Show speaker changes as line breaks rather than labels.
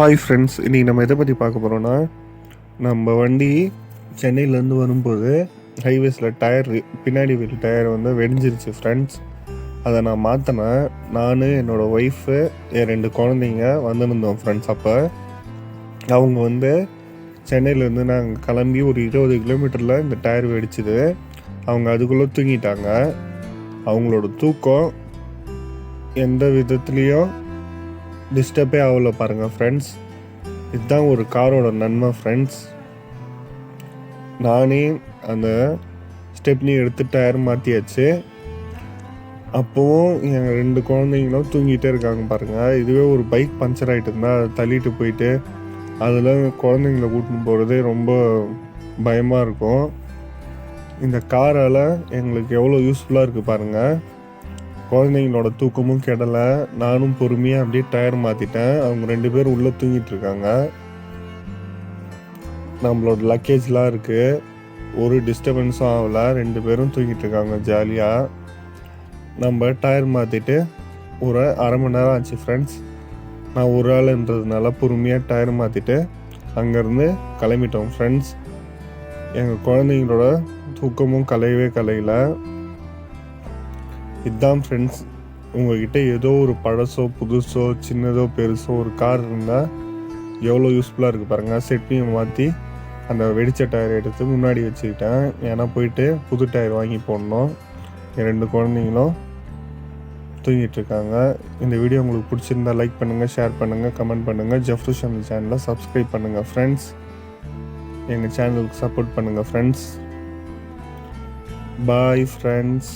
Hi friends இன்றைக்கி நம்ம எதை பற்றி பார்க்க போகிறோன்னா நம்ம வண்டி சென்னையிலேருந்து வரும்போது ஹைவேஸில் டயர் பின்னாடி வீட்டு டயர் வந்து வெடிஞ்சிருச்சு ஃப்ரெண்ட்ஸ் அதை நான் மாற்றினேன் நான் என்னோடய ஒய்ஃபு என் ரெண்டு குழந்தைங்க வந்துருந்தோம் ஃப்ரெண்ட்ஸ் அப்போ அவங்க வந்து சென்னையிலேருந்து நாங்கள் கிளம்பி ஒரு இருபது கிலோமீட்டரில் இந்த டயர் வெடிச்சுது. அவங்க அதுக்குள்ளே தூங்கிட்டாங்க. அவங்களோட தூக்கம் எந்த விதத்துலேயும் டிஸ்டர்பே ஆகல பாருங்கள் ஃப்ரெண்ட்ஸ் இதுதான் ஒரு காரோட நன்மை ஃப்ரெண்ட்ஸ் நானே அந்த ஸ்டெப்னி எடுத்து டயர் மாற்றியாச்சு அப்போவும் எங்கள் ரெண்டு குழந்தைங்களும் தூங்கிட்டே இருக்காங்க பாருங்கள் இதுவே ஒரு பைக் பஞ்சர் ஆகிட்டு இருந்தால் அதை தள்ளிட்டு போயிட்டு அதில் குழந்தைங்கள கூட்டின்னு போகிறதே ரொம்ப பயமாக இருக்கும். இந்த காரால் எங்களுக்கு எவ்வளோ யூஸ்ஃபுல்லாக இருக்குது பாருங்கள் குழந்தைங்களோட தூக்கமும் கெடலை. நானும் பொறுமையாக அப்படியே டயர் மாற்றிட்டேன் அவங்க ரெண்டு பேரும் உள்ளே தூங்கிட்டு இருக்காங்க. நம்மளோட லக்கேஜ்லாம் இருக்குது ஒரு டிஸ்டர்பன்ஸும் ஆகலை. ரெண்டு பேரும் தூங்கிட்டு இருக்காங்க ஜாலியாக நம்ம டயர் மாற்றிட்டு ஒரு அரை மணி நேரம் ஆச்சு ஃப்ரெண்ட்ஸ் நான் ஒரு ஆளுன்றதுனால பொறுமையாக டயர் மாற்றிட்டு அங்கேருந்து கிளம்பிட்டோம் ஃப்ரெண்ட்ஸ் எங்கள் குழந்தைங்களோட தூக்கமும் கலையவே கலையில. இதுதான் ஃப்ரெண்ட்ஸ் உங்ககிட்ட ஏதோ ஒரு பழசோ புதுசோ சின்னதோ பெருசோ ஒரு கார் இருந்தால் எவ்வளோ யூஸ்ஃபுல்லாக இருக்குது பாருங்கள் செட்டையும் மாற்றி அந்த வெடிச்ச டயர் எடுத்து முன்னாடி வச்சுக்கிட்டேன். ஏன்னா போயிட்டு புது டயர் வாங்கி போடணும். என் ரெண்டு குழந்தைங்களும் தூங்கிட்டு இருக்காங்க. இந்த வீடியோ உங்களுக்கு பிடிச்சிருந்தா லைக் பண்ணுங்கள் ஷேர் பண்ணுங்கள் கமெண்ட் பண்ணுங்கள் ஜெஃப்ரூஷ் சேனலை சப்ஸ்கிரைப் பண்ணுங்கள் ஃப்ரெண்ட்ஸ் எங்கள் சேனலுக்கு சப்போர்ட் பண்ணுங்கள் ஃப்ரெண்ட்ஸ் பாய் ஃப்ரெண்ட்ஸ்